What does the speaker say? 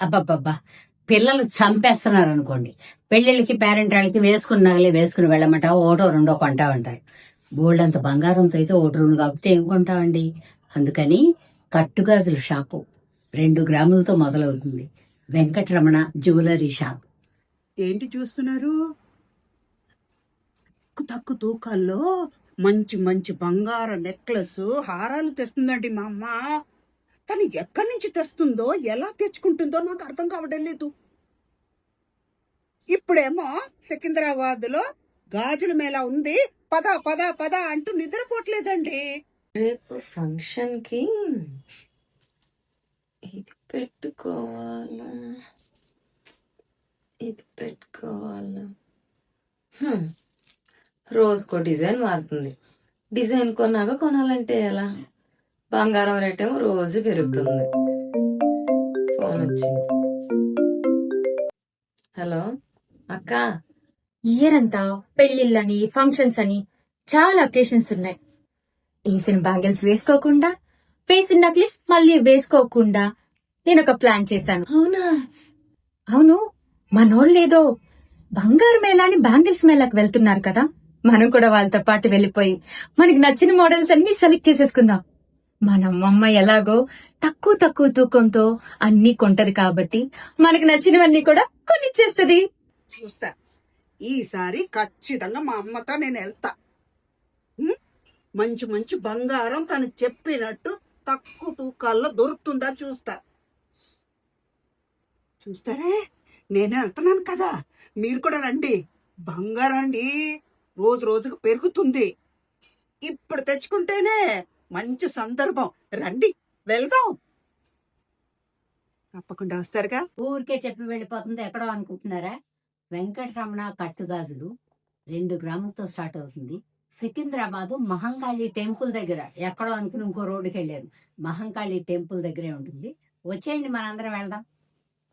అబ్బబ్బబ్బా. పిల్లలు చంపేస్తున్నారు అనుకోండి పెళ్ళిళ్ళకి పేరెంట్ వాళ్ళకి వేసుకున్న నగలే వేసుకుని వెళ్ళమంటా ఒకటో రెండో కొంటా ఉంటారు బోల్డ్ అంత బంగారంతో అయితే ఓటో రెండు కాబట్టి ఏం కొంటామండి అందుకని కట్టుగాజుల షాపు రెండు గ్రాములతో మొదలవుతుంది. Venkataramana jewellery shop. ఏంటి చూస్తున్నారు? తక్కువ తక్కు తూకాల్లో మంచి మంచి బంగారం నెక్లెస్ హారాలు తెస్తుందండి మా అమ్మ. తను ఎక్కడి నుంచి తెస్తుందో ఎలా తెచ్చుకుంటుందో నాకు అర్థం కావడం లేదు. ఇప్పుడేమో సికింద్రాబాద్లో గాజుల మేళ ఉంది. పద పద పద అంటూ నిద్రపోవట్లేదండి. రేపు ఫంక్షన్కి ఇది పెట్టుకోవాలా? ఇది పెట్టుకోవాలా? రోజుకో డిజైన్ మారుతుంది. డిజైన్ కొన్నాక కొనాలంటే ఎలా? బంగారం రేట్ ఏమో రోజు పెరుగుతుంది. ఫోన్ వచ్చింది. హలో అక్క. ఇయర్ అంతా పెళ్ళిళ్ళని ఫంక్షన్స్ అని చాలా అకేషన్స్ ఉన్నాయి. వేసిన బ్యాంగిల్స్ వేసుకోకుండా వేసిన నక్లిస్ మళ్ళీ వేసుకోకుండా నేను ఒక ప్లాన్ చేశాను. అవునా? అవును మనోళ్ళేదో బంగారు మేళాని బ్యాంగిల్స్ మేళాకి వెళ్తున్నారు కదా. మనం కూడా వాళ్ళతో పాటు వెళ్ళిపోయి మనకి నచ్చిన మోడల్స్ అన్ని సెలెక్ట్ చేసేసుకుందాం. మన అమ్మమ్మ ఎలాగో తక్కువ తక్కువ తూకంతో అన్ని కొంటది కాబట్టి మనకు నచ్చినవన్నీ కూడా కొనిచ్చేస్తుంది. చూస్తా. ఈసారి ఖచ్చితంగా మా అమ్మతో నేను వెళ్తా. మంచి మంచి బంగారం తను చెప్పినట్టు తక్కువ తూకాల్లో దొరుకుతుందా చూస్తా. చూస్తారే? నేనే వెళ్తున్నాను కదా. మీరు కూడా రండి. బంగారం అండి. రోజు రోజుకు పెరుగుతుంది. ఇప్పుడు తెచ్చుకుంటేనే మంచి సందర్భం. రండి వెళ్దాం. తప్పకుండా వస్తారుగా? ఊరికే చెప్పి వెళ్ళిపోతుంది ఎక్కడో అనుకుంటున్నారా? వెంకటరమణ కట్టుగాజులు రెండు గ్రాములతో స్టార్ట్ అవుతుంది. సికింద్రాబాద్ మహంకాళి టెంపుల్ దగ్గర. ఎక్కడో అనుకుని ఇంకో రోడ్డుకి వెళ్ళారు. మహంకాళి టెంపుల్ దగ్గరే ఉంటుంది. వచ్చేయండి మనందరం వెళ్దాం.